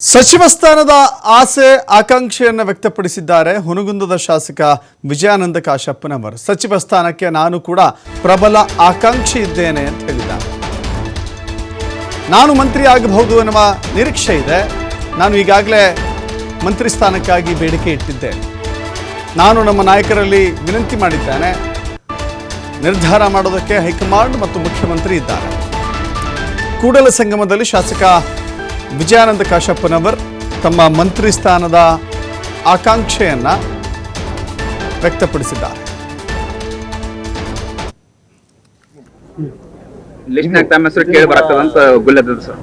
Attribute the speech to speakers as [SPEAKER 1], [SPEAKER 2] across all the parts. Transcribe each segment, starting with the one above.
[SPEAKER 1] ಸಚಿವ ಸ್ಥಾನದ ಆಸೆ, ಆಕಾಂಕ್ಷೆಯನ್ನು ವ್ಯಕ್ತಪಡಿಸಿದ್ದಾರೆ ಹುನಗುಂದದ ಶಾಸಕ ವಿಜಯಾನಂದ ಕಾಶಪ್ಪನವರು. ಸಚಿವ ಸ್ಥಾನಕ್ಕೆ ನಾನು ಕೂಡ ಪ್ರಬಲ ಆಕಾಂಕ್ಷಿ ಇದ್ದೇನೆ ಅಂತ ಹೇಳಿದ್ದಾರೆ. ನಾನು ಮಂತ್ರಿ ಆಗಬಹುದು ಎನ್ನುವ ನಿರೀಕ್ಷೆ ಇದೆ. ನಾನು ಈಗಾಗಲೇ ಮಂತ್ರಿ ಸ್ಥಾನಕ್ಕಾಗಿ ಬೇಡಿಕೆ ಇಟ್ಟಿದ್ದೆ ನಾನು ನಮ್ಮ ನಾಯಕರಲ್ಲಿ ವಿನಂತಿ ಮಾಡಿದ್ದೇನೆ. ನಿರ್ಧಾರ ಮಾಡೋದಕ್ಕೆ ಹೈಕಮಾಂಡ್ ಮತ್ತು ಮುಖ್ಯಮಂತ್ರಿ ಇದ್ದಾರೆ. ಕೂಡಲ ಸಂಗಮದಲ್ಲಿ ಶಾಸಕ ವಿಜಯಾನಂದ ಕಾಶಪ್ಪನವರ್ ತಮ್ಮ ಮಂತ್ರಿ ಸ್ಥಾನದ ಆಕಾಂಕ್ಷೆಯನ್ನು ವ್ಯಕ್ತಪಡಿಸಿದ್ದಾರೆ.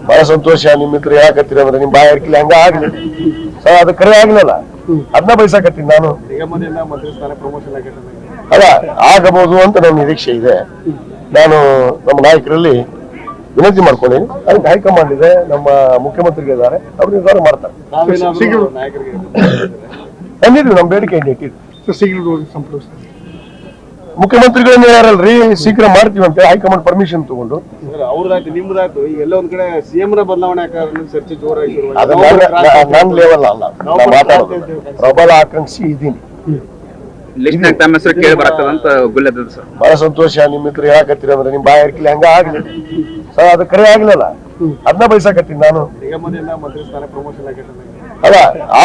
[SPEAKER 2] ಬಹಳ ಸಂತೋಷ ನಿಮ್ಮ ಮಿತ್ರ ಯಾಕತ್ತೀರ ಅಂದ್ರೆ ನಿಮ್ ಬಾಯ್ ಇರ್ಕಿಲ್ಲ ಹಂಗ ಆಗ್ಲಿ. ಸರ್ ಅದು ಕರೆ ಆಗ್ಲಿಲ್ಲ. ಅದನ್ನ ಬಯಸಾಕತ್ತೀನಿ ನಾನು. ಅಲ್ಲ ಆಗಬಹುದು ಅಂತ ನನ್ನ ನಿರೀಕ್ಷೆ ಇದೆ. ನಾನು ನಮ್ಮ ನಾಯಕರಲ್ಲಿ ವಿನಂತಿ ಮಾಡ್ಕೊಂಡೀನಿ ಅದಕ್ಕೆ ಹೈಕಮಾಂಡ್ ಇದೆ ನಮ್ಮ ಮುಖ್ಯಮಂತ್ರಿಗಳಿದ್ದಾರೆ ಅವ್ರು ನಿರ್ಧಾರ ಮಾಡ್ತಾರೆ. ತಂದಿದ್ವಿ ನಮ್ಮ ಬೇಡಿಕೆ ಇಟ್ಟಿದ್ವಿ ಮುಖ್ಯಮಂತ್ರಿಗಳನ್ನ ಯಾರಲ್ರಿ? ಶೀಘ್ರ ಮಾಡ್ತೀವಿ ಅಂತ ಹೈಕಮಾಂಡ್ ಪರ್ಮಿಷನ್ ತಗೊಂಡು.
[SPEAKER 3] ಅವ್ರದಾಯ್ತು ನಿಮ್ದಾಯ್ತು ಈಗ ಎಲ್ಲ ಒಂದ್ ಕಡೆ ಸಿಎಂ ರ ಬದಲಾವಣೆ ಚರ್ಚೆ ಜೋರಾಗಿ
[SPEAKER 2] ನನ್ನ ಲೆವೆಲ್ ಅಲ್ಲ. ಮಾತಾಡೋದು. ಪ್ರಬಲ ಆಕಾಂಕ್ಷಿ ಇದ್ದೀನಿ
[SPEAKER 4] ಲಿಸ್ಟ್ನಾಗ ತಮ್ಮ ಹೆಸರು ಕೇಳಿ ಬರತ್ತದ ಅಂತ ಗುಲ್ಲದ ಸರ್.
[SPEAKER 2] ಬಹಳ ಸಂತೋಷ ನಿಮ್ಮ ಮಿತ್ರ ನಿಮ್ಮ ಅಂದ್ರೆ ನಿಮ್ ಬಾಯಿ ಹಂಗ ಆಗ್ಲಿ. ಸರ್ ಅದು ಕರೆ ಆಗ್ಲಿಲ್ಲ. ಅದನ್ನ ಬಯಸಕತ್ತೀನಿ ನಾನು. ಅಲ್ಲ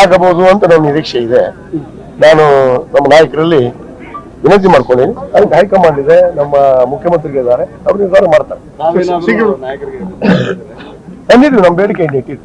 [SPEAKER 2] ಆಗಬಹುದು ಅಂತ ನನ್ನ ನಿರೀಕ್ಷೆ ಇದೆ. ನಾನು ನಮ್ಮ ನಾಯಕರಲ್ಲಿ ವಿನಂತಿ ಮಾಡ್ಕೊಂಡೀನಿ ಅದಕ್ಕೆ ಹೈಕಮಾಂಡ್ ಇದೆ ನಮ್ಮ ಮುಖ್ಯಮಂತ್ರಿಗಳಿದ್ದಾರೆ ಅವ್ರು ನಿರ್ಧಾರ ಮಾಡ್ತಾರೆ. ತಂದಿದ್ವಿ ನಮ್ಮ ಬೇಡಿಕೆ ಇಟ್ಟಿದ್ವಿ